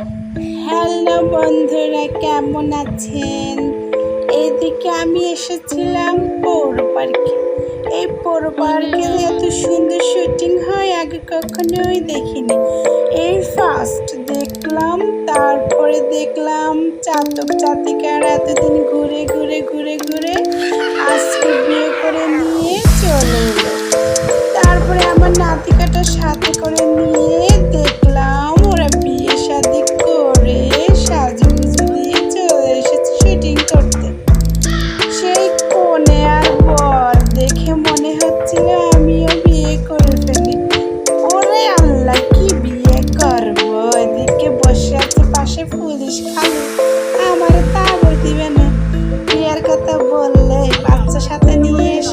Hello বন্ধুরা কেমন আছেন? এদিকে আমি এসেছিলাম পৌর পার্কে। এই পৌর পার্কে এত সুন্দর শুটিং হয় আগে কখনোই দেখিনি। এই ফার্স্ট দেখলাম তারপরে দেখলাম চাতক চাতিকার এতদিন ঘুরে ঘুরে ঘুরে ঘুরে আজকে বিয়ে করে নিয়ে চলে এলো। তারপরে আমার নাতিকাটা সাথে করে শুটিং করতে। সেই কোণে আর বর দেখে মনে হচ্ছিল আমিও বিয়ে করে ফেলি। ওরে আল্লাহ, কি বিয়ে করব? এদিকে বসে আছে পাশে পুলিশ খালি। আমার তাবর দিবে না। বিয়ের কথা বললে বাচ্চা সাথে নিয়ে এসে